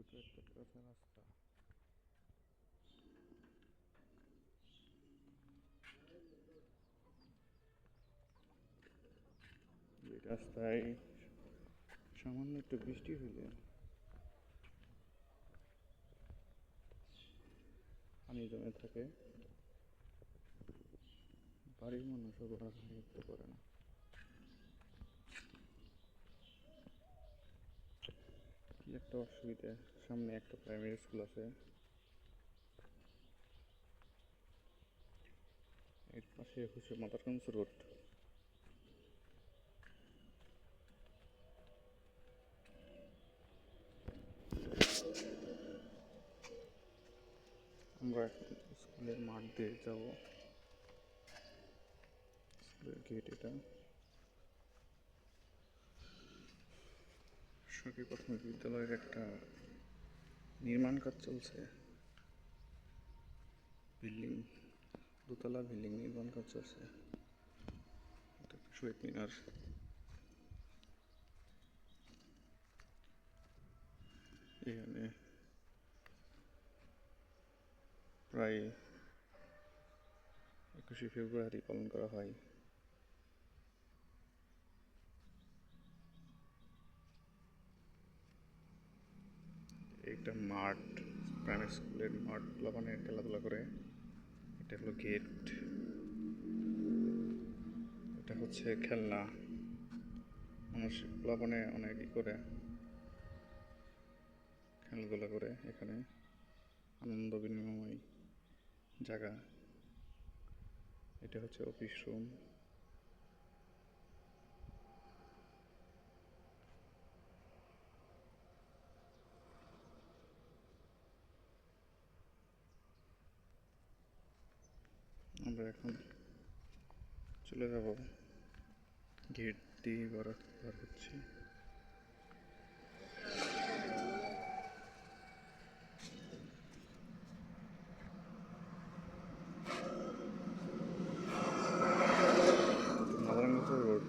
ছোট একটা কাঁচা রাস্তা রাস্তায় সামান্য একটু বৃষ্টি হইলে পানি জমে থাকে বাড়ির মানুষও ঘোরাঘুরি করতে পারে না একটা অসুবিধা। সামনে একটা প্রাইমারি স্কুল আছে। এর পাশে হচ্ছে মাদারগঞ্জ রোড। আমরা স্কুলের মাঠ দিয়ে যাব। স্কুলের গেট এটা। সরকারি প্রাথমিক বিদ্যালয়ের একটা নির্মাণ কাজ চলছে। বিল্ডিং, দোতলা বিল্ডিং নির্মাণ কাজ চলছে। শহীদ মিনার। এখানে প্রায় একুশে ফেব্রুয়ারি পালন করা হয়। একটা মাঠ প্রাইমারি স্কুলের মাঠ লবণে খেলাধুলা করে। এটা হলো গেট এটা হচ্ছে খেলনা। মানুষ লবণে অনেক ই করে, খেলাধুলা করে এখানে। আনন্দ বিনিময় জায়গা। এটা হচ্ছে অফিস রুম আমরা এখন। চলে যাব। গেট দিয়ে বার হচ্ছি। রোড।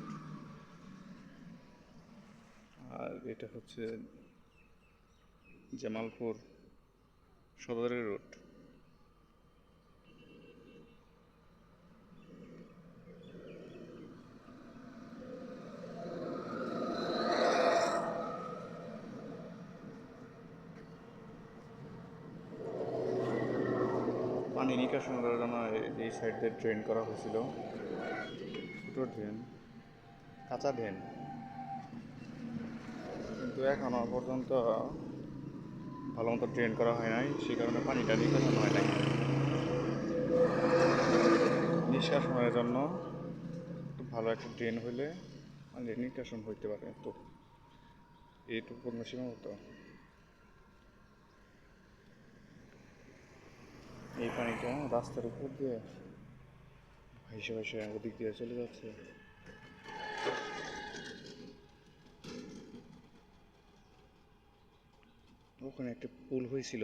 আর এটা হচ্ছে জামালপুর সদরের রোড। পানি নিকাশন করার জন্য এই- সাইড দিয়ে ড্রেন করা হয়েছিল। ছোটো ড্রেন কাঁচা ড্রেন কিন্তু এখনও পর্যন্ত ভালো মতো ড্রেন করা হয় নাই, সেই কারণে পানিটা নিকাশন হয় নাই। নিষ্কাশনের জন্য ভালো একটা ড্রেন হলে পানি নিষ্কাশন হইতে পারে। তো এইটুকু পূর্ণ সীমাবদ্ধ। এই পানিটা রাস্তার উপর দিয়ে ভাইসে ভাইসে ওদিক দিয়ে চলে যাচ্ছে। ওখানে একটা পুল হয়েছিল।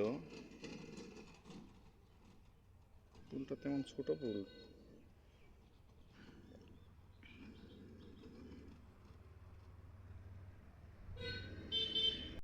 পুলটা তেমন ছোট পুল